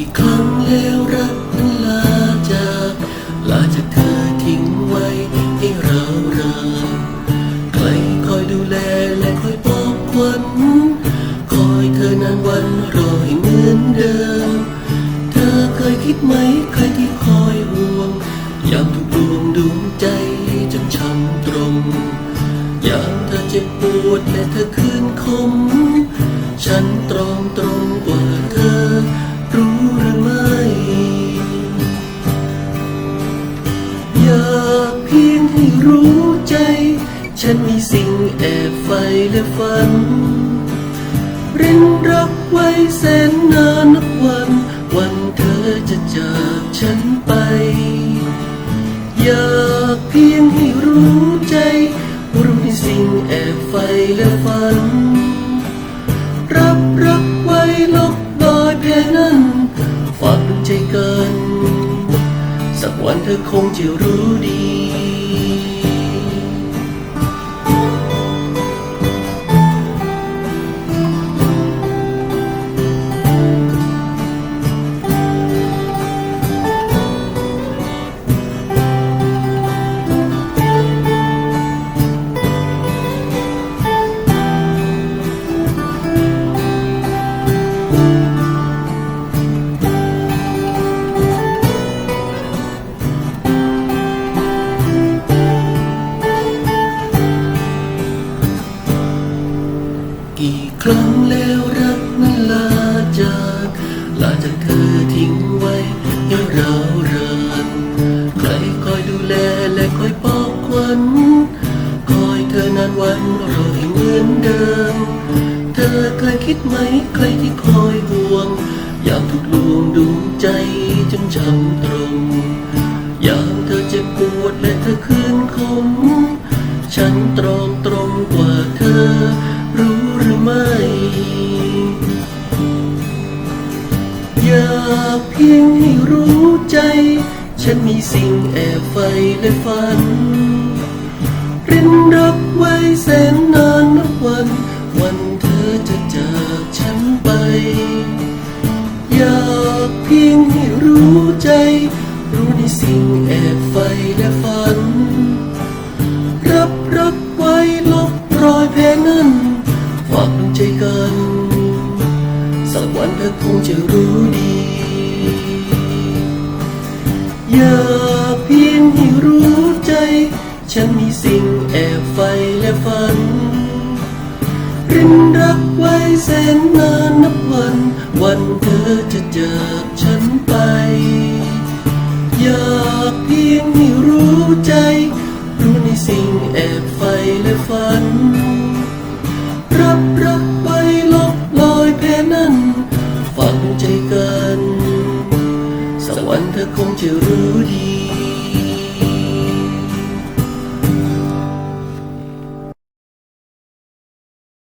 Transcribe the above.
ี่ครั้งแล้วรักนั้นลาจากลาจากเธอทิ้งไว้ให้เราเราใครคอยดูแลและคอยปอบควันคอยเธอนานวันรอให้เหมือนเดิม เธอเคยคิดไหมใครที่คอยห่วงยามทุกดวงดวงใจจำช้ำตรงยามเธอเจ็บปวดและเธอคืนคมากเพียงให้รู้ใจ ฉันมีสิ่งแอบไฟและฝันเร้นรักไว้แสนนานนับวัน วันเธอจะจากฉันไป อยากเพียงให้รู้ใจ รู้ในสิ่งแอบไฟและฝัน สักวันเธอคงจะรู้ดี รั้งแล้วรักนั้นลาจากลาจากเธอทิ้งไว้ยังเราเรินใครคอยดูแลและคอยปลอบขวัญคอยเธอนานวันรอให้เหมือนเดิม เธอเคยคิดไหมใครที่คอยห่วง ยามทุกดวงดวงใจจนช้ำตรงยามเธอเจ็บปวดและเธอคืนคมฉันตรง อยากเพียงให้รู้ใจ ฉันมีสิ่งแอบไฟและฝันร้นรักไว้แสนนานนับวัน วันเธอจะจากฉันไป อยากเพียงให้รู้ใจ รู้ในสิ่งแอบไฟและฝัน สักวันเธอคงจะรู้ดี อย่าเพียงให้รู้ใจ ฉันมีสิ่งแอบไฟและฝัน รินรักไว้แสนนานนับวัน วันเธอจะจากฉันไป อยากเพียงให้รู้ใจ ฝังใจกั